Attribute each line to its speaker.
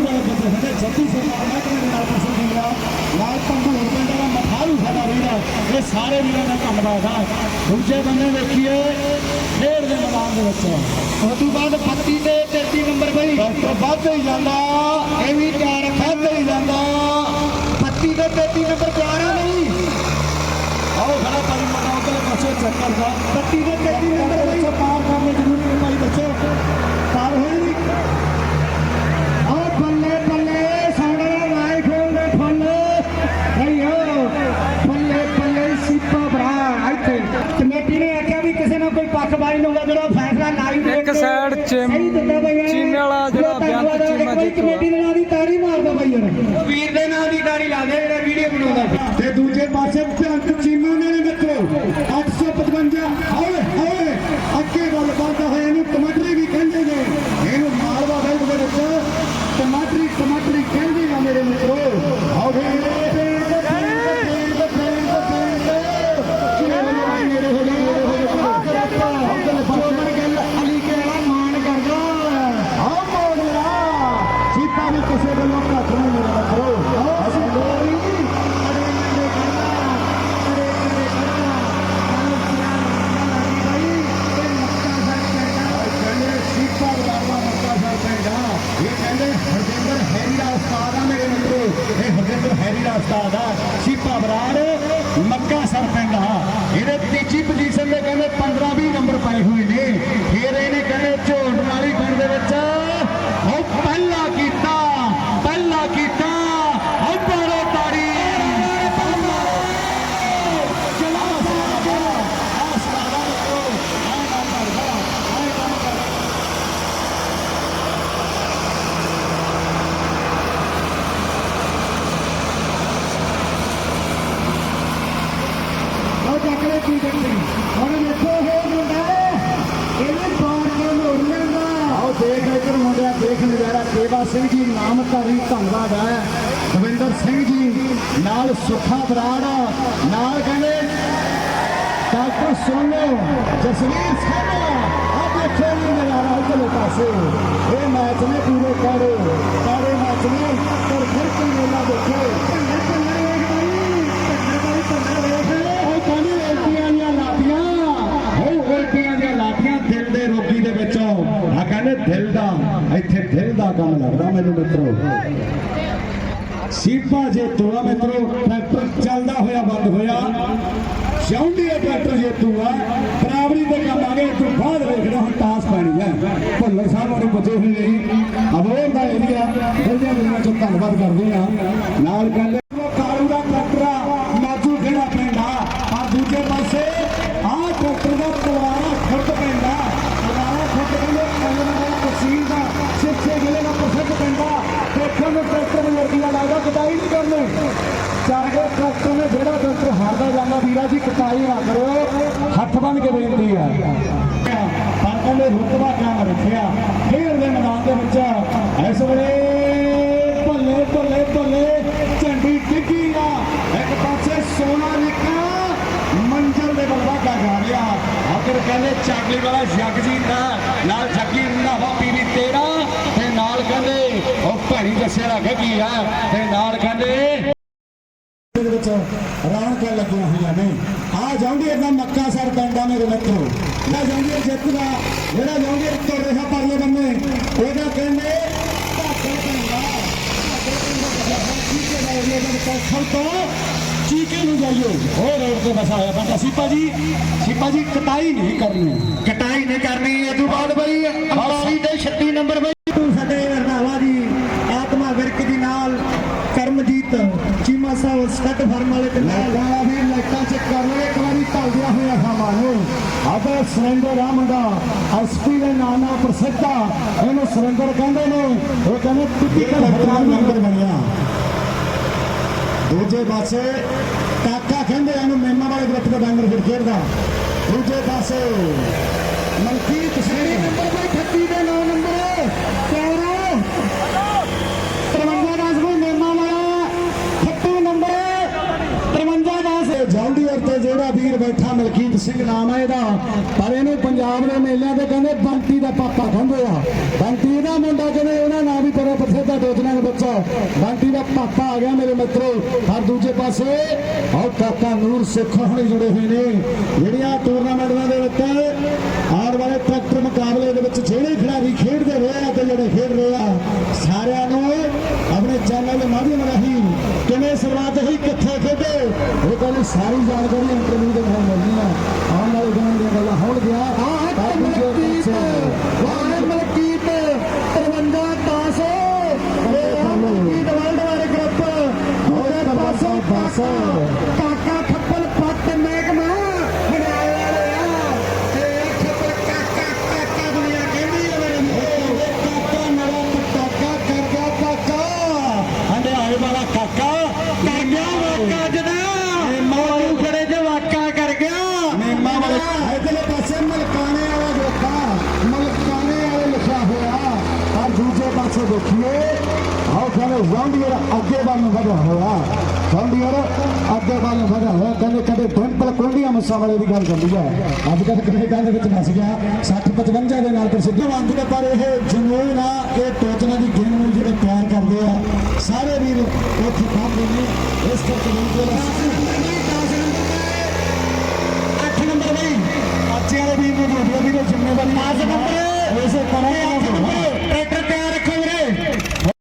Speaker 1: ਵਾਲੇ ਬੱਚੇ ਸਾਡੇ ਨਾਲ ਪਸੰਦ ਹੋਇਆ ਲਾਲ ਪੰਗੂਰ ਪਿੰਡ ਦਾ ਮਠਾਰੂ ਸਾਡਾ ਵੀਰ ਇਹ ਸਾਰੇ ਵੀਰਾਂ ਦਾ ਧੰਨਵਾਦ ਹੈ ਦੂਜੇ ਬੰਨੇ ਵੇਖੀਏ ਖੇਡ ਦੇ ਮੈਦਾਨ ਦੇ ਵਿੱਚ ਉਸ ਤੋਂ ਬਾਅਦ 32 ਤੇ 33 ਨੰਬਰ ਬਈ ਵੱਧ ਹੀ ਜਾਂਦਾ ਇਹ ਵੀ ਤਿਆਰ ਰੱਖਿਆ ਹੀ ਜਾਂਦਾ 32 ਤੇ 33 ਨੰਬਰ ਤਿਆਰ ਨਹੀਂ ਆਓ ਖੜਾ ਭਾਈ ਉਧਰ ਪਾਸੇ ਚੱਕਰ ਦਾ। 32 ਤੇ 33 ਨੰਬਰ ਬਈ ਪਾਰ ਕਰਨੇ ਜ਼ਰੂਰੀ ਹੈ ਭਾਈ ਬੱਚੋ ਪਾਰ ਹੋਏ ਨਹੀਂ ਆਓ ਬੱਲੇ ਬੱਲੇ ਸਾਡਾ ਲਾਈ ਖੋਲਦੇ ਫੁੱਲ ਭਈਓ ਬੱਲੇ ਬੱਲੇ ਸੀਪਾ ਭਰਾ ਇੱਥੇ ਕਮੇਟੀ ਨੇ ਆਖਿਆ ਵੀ ਕਿਸੇ ਨਾਲ ਕੋਈ ਪੱਖਬਾਜ਼ੀ ਨਾ ਹੋਵੇ ਜਿਹੜਾ ਫੈਸਲਾ ਲਾਈਵ
Speaker 2: ਇੱਕ side ਚਿਮ-
Speaker 1: ਸਹੀ ਦਿੰਦਾ ਬਈ ਇਹ।
Speaker 2: ਚੀਮੇ ਵਾਲਾ ਜਿਹੜਾ
Speaker 1: ਧੰਨਵਾਦ
Speaker 2: ਬੇਅੰਤ
Speaker 1: ਹੈ।
Speaker 2: ਚੀਮਾ
Speaker 1: ਇੱਕ ਵਾਰੀ। ਕਮੇਟੀ ਦੇ ਨਾਂ ਦੀ ਤਾੜੀ ਮਾਰਦਾ ਬਈ ਯਾਰ ਵੀਰ ਦੇ ਨਾਂ ਦੀ ਤਾੜੀ ਲਾ ਦੇ ਜਿਹੜਾ ਵੀਡੀਓ ਬਣਾਉਂਦਾ ਸੀ। ਤੇ ਦੂਜੇ ਪਾਸੇ ਭਿਆਨਕ ਚੀਮਾ ਨੇ ਨੇ ਮਿੱਤਰੋ 855 ਹਾਏ ਹਾਏ ਅੱਗੇ ਗੱਲ ਕਰਦਾ ਹੋਇਆ ਇਹਨੂੰ ਟਮਾਟਰੀ ਵੀ ਕਹਿੰਦੇ ਨੇ ਇਹਨੂੰ ਮਾਲਵਾ ਬੈਲਟ ਦੇ ਵਿੱਚ ਟਮਾਟਰੀ ਟਮਾਟਰੀ ਕਹਿੰਦੇ ਆ ਮੇਰੇ ਮਿੱਤਰੋ ਆਓ ਵੀ ਕਿਸੇ ਵੱਲੋਂ ਘੱਟ ਨਹੀਂ ਮੇਰੇ ਮਿੱਤਰੋ ਅਸੀਂ ਲੋਰੀ ਅੜੇ ਅੜੇ ਕਰਨਾ ਅੜੇ ਅੜੇ ਕਰਨਾ ਕਹਿੰਦੇ ਸੀਪਾ ਬਰਾਬਰ ਮੱਕਾ ਸਾਹਿਬ ਪਿੰਡਾ ਇਹ ਕਹਿੰਦੇ ਹਰਜਿੰਦਰ ਹੈਰੀ ਦਾ ਉਸਤਾਦ ਆ ਮੇਰੇ ਮਿੱਤਰੋ ਇਹ ਹਰਜਿੰਦਰ ਹੈਰੀ ਦਾ ਉਸਤਾਦ ਆ ਸੀਪਾ ਬਰਾੜ ਮੱਕਾ ਸਰ ਪਿੰਡ ਆ ਇਹਦੇ ਤੀਜੀ ਪੋਜੀਸ਼ਨ ਦੇ ਕਹਿੰਦੇ 15 20 ਨੰਬਰ ਪਾਏ ਹੋਏ ਨੇ ਫਿਰ ਇਹਨੇ ਕਹਿੰਦੇ ਝੋਟ ਵਾਲੀ ਪਿੰਡ ਦੇ ਵਿੱਚ ਉਹ ਪਹਿਲਾ ਕੀਤਾ ਪਹਿਲਾ ਕੀਤਾ ਉਹ ਬਾਰੋ ਤਾੜੀ ਚਲਾ ਚਲਾ ਆਸਮਾਨਾਂ ਤੋਂ ਆਏ ਨਾ ਕਰਦਾ ਆਏ ਕੰਮ ਕਰਦਾ ਉਹ ਚੱਕਲੇ ਕੀ ਕਰਦੀ ਹੁਣ ਵੇਖੋ ਹੋ ਮੁੰਡਾ ਇਹਨੇ ਬਾੜ ਕੇ ਮੋੜ ਲੈਂਦਾ ਆਓ ਦੇਖ ਇੱਧਰ ਮੁੰਡਿਆ ਦੇਖ ਨਜ਼ਾਰਾ ਸੇਵਾ ਸਿੰਘ ਜੀ, ਨਾਮਧਾਰੀ ਧੰਨਵਾਦ ਹੈ। ਦਵਿੰਦਰ ਸਿੰਘ ਜੀ, ਨਾਲ ਸੁੱਖਾ ਬਰਾੜ, ਨਾਲ ਕਹਿੰਦੇ ਡਾਕਟਰ ਸੋਨੋ, ਜਸਵੀਰ ਸਿੰਘ ਆ ਦੇਖੋ ਜੀ ਨਜ਼ਾਰਾ ਇੱਧਰਲੇ ਪਾਸੇ। ਇਹ ਮੈਚ ਨੇ ਪੂਰੇ ਕਾੜੇ ਕਾੜੇ ਮੈਚ ਨੇ, ਪਰ ਫਿਰ ਕੋਈ ਮੇਲਾ ਦੇਖੋ ਭੰਗੜ ਭੰਗੜ ਵੇਖ ਬਾਈ ਭੰਗੜ ਬਾਈ ਭੰਗੜ ਵੇਖ ਉਹ ਕਹਿੰਦੇ ਉਲਟੀਆਂ ਦੀਆਂ ਲਾਠੀਆਂ ਉਹ ਉਲਟੀਆਂ ਦੀਆਂ ਲਾਠੀਆਂ ਦਿਲ ਦੇ ਰੋਗੀ ਦੇ ਵਿੱਚੋਂ ਆ ਕਹਿੰਦੇ ਦਿਲ ਦਾ ਇੱਥੇ ਦਿਲ ਦਾ ਕੰਮ ਲੱਗਦਾ ਮੈਨੂੰ ਮਿੱਤਰੋ। ਸੀਪਾ ਜੇ ਤੋੜਾ ਮਿੱਤਰੋ, ਟਰੈਕਟਰ ਚੱਲਦਾ ਹੋਇਆ, ਬੰਦ ਹੋਇਆ। ਸ਼ੌਂਡੀ ਟਰੈਕਟਰ ਜੇ ਤੂਆ ਬਰਾਬਰੀ ਦੇ ਕੰਮ ਆ ਗਏ ਤੂੰ ਬਾਅਦ ਵੇਖਦਾ ਹੁਣ ਟਾਸ ਪੈਣੀ ਹੈ। ਭੁੱਲਰ ਸਾਹਿਬ ਨੂੰ ਬਚੇ ਹੋਏ ਨੇ ਅਬੋਰ ਦਾ ਏਰੀਆ ਦਿਲਦੇ ਦਿਲਾਂ ਤੋਂ ਧੰਨਵਾਦ ਕਰਦੇ ਆ ਨਾਲ ਕਹਿੰਦੇ ਲੱਗਦਾ ਕਟਾਈ ਨਹੀਂ ਕਰਨੀ ਚਾਹੇ ਟਰੈਕਟਰ ਨੇ ਜਿਹੜਾ ਟਰੈਕਟਰ ਹਾਰਦਾ ਜਾਂਦਾ ਵੀਰਾ ਜੀ, ਕਟਾਈ ਨਾ ਕਰਿਓ ਹੱਥ ਬੰਨ ਕੇ ਬੇਨਤੀ ਹੈ। ਪਰ ਕਹਿੰਦੇ ਰੁਤਬਾ ਕਾਇਮ ਰੱਖਿਆ। ਖੇਡ ਦੇ ਮੈਦਾਨ ਦੇ ਵਿੱਚ ਇਸ ਵੇਲੇ ਭੱਲੇ ਭੱਲੇ ਭੱਲੇ, ਝੰਡੀ ਡਿੱਗੀ ਆ। ਇੱਕ ਪਾਸੇ ਸੋਨਾ ਨਿਕਾ ਮੰਜਰ ਦੇ ਵੱਲ ਵਾਗਾ ਜਾ ਰਿਹਾ। ਆਖਰ ਕਹਿੰਦੇ ਚਾਕਲੀ ਵਾਲਾ ਜਗਜੀਤ ਨਾਲ ਜੱਗੀ ਰੰਧਾਵਾ ਪੀਵੀ ਤੇਰਾ। ਭੈਣੀ ਦੱਸਿਆ ਰੱਖੇ ਕੀ ਆ। ਤੇ ਨਾਲ ਕਹਿੰਦੇ ਦੇ ਵਿੱਚ ਰੌਣਕਾਂ ਲੱਗੀਆਂ ਹੋਈਆਂ ਨੇ। ਆ ਜਾਂਦੀ ਇਹਦਾ ਮੱਕਾ ਸਰ ਪਿੰਡਾਂ ਮੇਰੇ ਮਿੱਤਰੋ। ਨਾ ਜਾਂਦੀ ਇਹ ਜਿੱਤਦਾ ਜਿਹੜਾ ਜਾਂਦੀ ਤੁਰ ਰਿਹਾ ਪਰਲੇ ਬੰਨੇ ਉਹਦਾ ਕਹਿੰਦੇ ਧਾਕੇ ਪੈਂਦਾ ਧਾਕੇ ਪੈਂਦਾ ਚੀਕੇ ਦਾ ਏਰੀਆ ਦੇ ਕੋਲ ਤੋਂ ਚੀਕੇ ਨੂੰ ਜਾਈਓ। ਉਹ ਰੋਡ ਤੇ ਬਸਾਇਆ ਬੰਦਾ। ਸੀਪਾ ਜੀ ਸੀਪਾ ਜੀ ਕਟਾਈ ਨਹੀਂ ਕਰਨੀ। ਕਟਾਈ ਨਹੀਂ ਕਰਨੀ ਇਹ ਤੋਂ ਬਾਅਦ ਬਈ 48 ਤੇ 36 ਨੰਬਰ ਬਈ ਸਾਡੇ ਰੰਧਾਵਾ ਜੀ ਆਤਮਾ ਵਿਰਕ ਦੀ ਨਾਲ ਕਰਮਜੀਤ ਸਟੱਡ ਫਰਮ ਵਾਲੇ ਤੇ ਨਾਲ ਗਾਲਾ ਵੀ ਲਾਈਟਾਂ ਚੈੱਕ ਕਰ ਲਓ ਇੱਕ ਵਾਰੀ ਢਲਦਿਆ ਹੋਇਆ ਖਾਮਾ ਨੂੰ। ਆਬੇ ਸੁਰਿੰਦਰ ਰਾਮ ਦਾ ਐਸਪੀ ਦੇ ਨਾਂ ਨਾਲ ਪ੍ਰਸਿੱਧ ਆ। ਇਹਨੂੰ ਸੁਰਿੰਦਰ ਕਹਿੰਦੇ ਨੇ ਉਹ ਕਹਿੰਦੇ ਟਿਪੀਕਲ ਹਰਿਆਣਾ ਨੰਬਰ ਬਣਿਆ। ਦੂਜੇ ਪਾਸੇ ਕਾਕਾ ਕਹਿੰਦੇ ਇਹਨੂੰ ਮੇਮਾ ਵਾਲੇ ਗਰੁੱਪ ਦਾ ਫਿਰ ਖੇਡਦਾ। ਦੂਜੇ ਪਾਸੇ ਮਲਕੀਤ ਸਿੰਘ ਨੰਬਰ ਕੋਈ 38 ਦੇ 9 ਨੰਬਰ ਪਿਆਰੋ 53 ਦਾ ਕੋਈ ਮੇਮਾ ਵਾਲਾ 36 ਨੰਬਰ 53 ਦਾ ਸੇ ਜੌਂਡੀਅਰ ਤੇ ਜਿਹੜਾ ਵੀਰ ਬੈਠਾ ਮਲਕੀਤ ਸਿੰਘ ਨਾਮ ਹੈ ਇਹਦਾ। ਪਰ ਇਹਨੂੰ ਪੰਜਾਬ ਦੇ ਮੇਲਿਆਂ ਤੇ ਕਹਿੰਦੇ ਬੰਟੀ ਦਾ ਪਾਪਾ ਕਹਿੰਦੇ ਆ। ਬੰਟੀ ਦਾ ਮੁੰਡਾ ਕਹਿੰਦੇ ਉਹਨਾਂ ਨਾਂ ਵੀ ਬੜਾ ਪ੍ਰਸਿੱਧ ਹੈ ਦਾ ਬੱਚਾ। ਬੰਟੀ ਦਾ ਪਾਪਾ ਆ ਗਿਆ ਮੇਰੇ ਮਿੱਤਰੋ। ਹਰ ਦੂਜੇ ਪਾਸੇ ਔਰ ਕਾਕਾ ਨੂਰ ਸਿੱਖ ਹੁਣੇ ਜੁੜੇ ਹੋਏ ਨੇ। ਜਿਹੜੀਆਂ ਟੂਰਨਾਮੈਂਟਾਂ ਦੇ ਵਿੱਚ ਆਉਣ ਵਾਲੇ ਟਰੈਕਟਰ ਮੁਕਾਬਲੇ ਦੇ ਵਿੱਚ ਜਿਹੜੇ ਖਿਡਾਰੀ ਖੇਡਦੇ ਰਹੇ ਆ ਤੇ ਜਿਹੜੇ ਖੇਡ ਰਹੇ ਆ, ਸਾਰਿਆਂ ਨੂੰ ਚੈਨਲ ਦੇ ਮਾਧਿਅਮ ਰਾਹੀਂ ਕਿਵੇਂ ਸ਼ੁਰੂਆਤ ਹੋਈ ਕਿੱਥੇ ਖੇਡੇ ਉਹ ਕਹਿੰਦੇ ਸਾਰੀ ਜਾਣਕਾਰੀ ਇੰਟਰਵਿਊ ਦੇ ਨਾਲ ਮਿਲਣੀ ਆ। ਆਉਣ ਵਾਲੇ ਦਿਨਾਂ ਦੀਆਂ ਗੱਲਾਂ ਹੋਣਗੀਆਂ ਆਹ ਮਲਕੀਤ ਵਾਹ ਮਲਕੀਤ 53 10 ਇਹ ਮਲਕੀਤ ਵਰਲਡ ਵਾਲੇ ਗਰੁੱਪ। ਉਹਦੇ ਪਾਸੋਂ ਪਾਸੋਂ। ਕਾਕਾ ਖੱਪਲ ਪੱਟ ਮਹਿਕਮਾ ਬਣਾਏ ਵਾਲੇ ਆ ਤੇ ਖੱਪਲ ਕਾਕਾ ਕਾਕਾ ਦੁਨੀਆ ਕਹਿੰਦੀ ਹੈ ਮੇਰੇ ਕਾਕਾ ਮੇਰਾ ਪਟਾਕਾ ਕਰ ਗਿਆ ਕਾਕਾ ਹੰਡਿਆਏ ਵਾਲਾ ਕਾਕਾ ਕਰ ਗਿਆ ਵਾਕਾ ਜਨਾ ਮੌਜੂ ਖੜੇ ਚ ਵਾਕਾ ਕਰ ਗਿਆ ਮੇਮਾ ਵਾਲਾ ਇਧਰਲੇ ਪਾਸੇ ਮਲਕਾਣੇ ਵਾਲਾ ਦੇਖਾ, ਮਲਕਾਣੇ ਵਾਲੇ ਲਿਖਿਆ ਹੋਇਆ। ਪਰ ਦੂਜੇ ਪਾਸੇ ਦੇਖੀਏ ਆਓ ਕਹਿੰਦੇ ਜ਼ੌਂਡੀਅਰ ਅੱਗੇ ਵੱਲ ਨੂੰ ਵਧਿਆ ਹੋਇਆ। ਜ਼ੌਂਡੀਅਰ ਅੱਗੇ ਵੱਲ ਨੂੰ ਵਧਿਆ ਹੋਇਆ, ਕਹਿੰਦੇ ਕਦੇ ਡਿੰਪਲ ਕੋਂਡੀਆਂ ਮੱਸਾ ਵਾਲੇ ਦੀ ਗੱਲ ਚੱਲੀ ਹੈ। ਅੱਜ ਕੱਲ ਕੈਨੇਡਾ ਦੇ ਵਿੱਚ ਨਸ ਗਿਆ? 60 55 ਦੇ ਨਾਲ ਪ੍ਰਸਿੱਧ ਵੰਦ ਦੇ ਪਰ ਇਹ ਜਨੂਨ ਆ, ਇਹ ਟੋਚਨਾ ਦੀ ਗੇਮ ਨੂੰ ਜਿਹੜੇ ਪਿਆਰ ਕਰਦੇ ਆ, ਸਾਰੇ ਵੀਰ ਉੱਥੇ ਪਹੁੰਚਦੇ ਨੇ। ਇਸ ਕਰਕੇ ਵੀਰ ਅੱਠ ਨੰਬਰ ਬਈ ਬੱਚਿਆਂ ਦੇ ਵੀਰ ਨੂੰ ਵੀਡੀਓ ਵੀਡੀਓ ਜ਼ਿੰਮੇਵਾਰੀ 8 ਨੰਬਰ ਇਸੇ ਤਰ੍ਹਾਂ